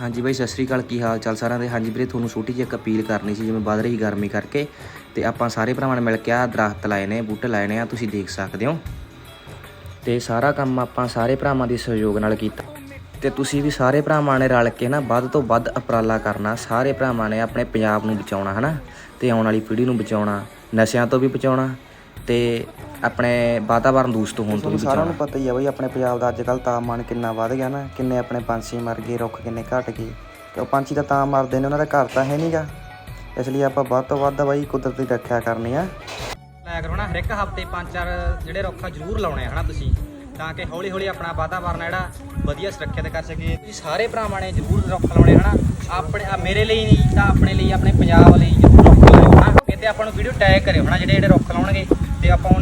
ਹਾਂਜੀ ਬਾਈ, ਸਤਿ ਸ੍ਰੀ ਅਕਾਲ। ਕੀ ਹਾਲ ਚਾਲ ਸਾਰਿਆਂ ਦੇ? ਹਾਂਜੀ ਵੀਰੇ, ਤੁਹਾਨੂੰ ਛੋਟੀ ਜਿਹੀ ਇੱਕ ਅਪੀਲ ਕਰਨੀ ਸੀ, ਜਿਵੇਂ ਵੱਧ ਰਹੀ ਗਰਮੀ ਕਰਕੇ। ਤੇ ਆਪਾਂ ਸਾਰੇ ਭਰਾਵਾਂ ਨੇ ਮਿਲ ਕੇ ਆ ਦਰਖਤ ਲਾਏ ਨੇ, ਬੂਟੇ ਲਾਏ ਨੇ ਆ ਤੁਸੀਂ ਦੇਖ ਸਕਦੇ ਹੋ। ਤੇ ਸਾਰਾ ਕੰਮ ਆਪਾਂ ਸਾਰੇ ਭਰਾਵਾਂ ਦੇ ਸਹਿਯੋਗ ਨਾਲ ਕੀਤਾ। ਤੇ ਤੁਸੀਂ ਵੀ ਸਾਰੇ ਭਰਾਵਾਂ ਨੇ ਰਲ ਕੇ ਨਾ ਵੱਧ ਤੋਂ ਵੱਧ ਉਪਰਾਲਾ ਕਰਨਾ, ਸਾਰੇ ਭਰਾਵਾਂ ਨੇ ਆਪਣੇ ਪੰਜਾਬ ਨੂੰ ਬਚਾਉਣਾ, ਹਨਾ? ਤੇ ਆਉਣ ਵਾਲੀ ਪੀੜ੍ਹੀ ਨੂੰ ਬਚਾਉਣਾ, ਨਸ਼ਿਆਂ ਤੋਂ ਵੀ ਬਚਾਉਣਾ, ਤੇ ਆਪਣੇ ਵਾਤਾਵਰਨ ਦੂਸ਼ਿਤ ਹੋਣ ਤੋਂ ਵੀ ਬਚਾਉਣਾ ਸਾਰਿਆਂ ਨੂੰ ਪਤਾ ਹੀ ਆ ਬਈ ਆਪਣੇ ਪੰਜਾਬ ਦਾ ਅੱਜ ਕੱਲ ਤਾਪਮਾਨ ਕਿੰਨਾ ਵੱਧ ਗਿਆ ਨਾ ਕਿੰਨੇ ਆਪਣੇ ਪੰਛੀ ਮਰ ਗਏ ਰੁੱਖ ਕਿੰਨੇ ਘਟ ਗਏ। ਤੇ ਉਹ ਪੰਛੀ ਤਾਂ ਤਾਂ ਮਰਦੇ ਨੇ ਉਹਨਾਂ ਦਾ ਘਰ ਤਾਂ ਹੈ ਨਹੀਂਗਾ ਇਸ ਲਈ ਆਪਾਂ ਵੱਧ ਤੋਂ ਵੱਧ ਬਈ ਕੁਦਰਤ ਦੀ ਰੱਖਿਆ ਕਰਨੀ ਆ। ਲਾਇਆ ਕਰੋ ਨਾ ਹਰ ਇੱਕ ਹਫ਼ਤੇ ਪੰਜ ਚਾਰ ਜਿਹੜੇ ਰੁੱਖ ਜ਼ਰੂਰ ਲਾਉਣੇ ਆ ਹਨਾ ਤੁਸੀਂ? ਤਾਂ ਕਿ ਹੌਲੀ ਹੌਲੀ ਆਪਣਾ ਵਾਤਾਵਰਨ ਆ ਜਿਹੜਾ ਵਧੀਆ ਸੁਰੱਖਿਅਤ ਕਰ ਸਕੀਏ ਤੁਸੀਂ ਸਾਰੇ ਭਰਾਵਾਂ ਨੇ ਜ਼ਰੂਰ ਰੁੱਖ ਲਾਉਣੇ ਹਨਾ? ਆਪਣੇ ਆ ਮੇਰੇ ਲਈ ਨਹੀਂ ਤਾਂ ਆਪਣੇ ਲਈ ਆਪਣੇ ਪੰਜਾਬ ਲਈ ਜ਼ਰੂਰ ਰੁੱਖ ਲਾਇਓ ਹਨਾ? ਕਿਤੇ ਆਪਾਂ ਨੂੰ ਵੀਡੀਓ ਟੈਗ ਕਰਿਓ ਹਨਾ? ਜਿਹੜੇ ਜਿਹੜੇ ਰੁੱਖ ਲਾਉਣਗੇ ਤੇ ਆਪਾਂ ਉਹਨਾਂ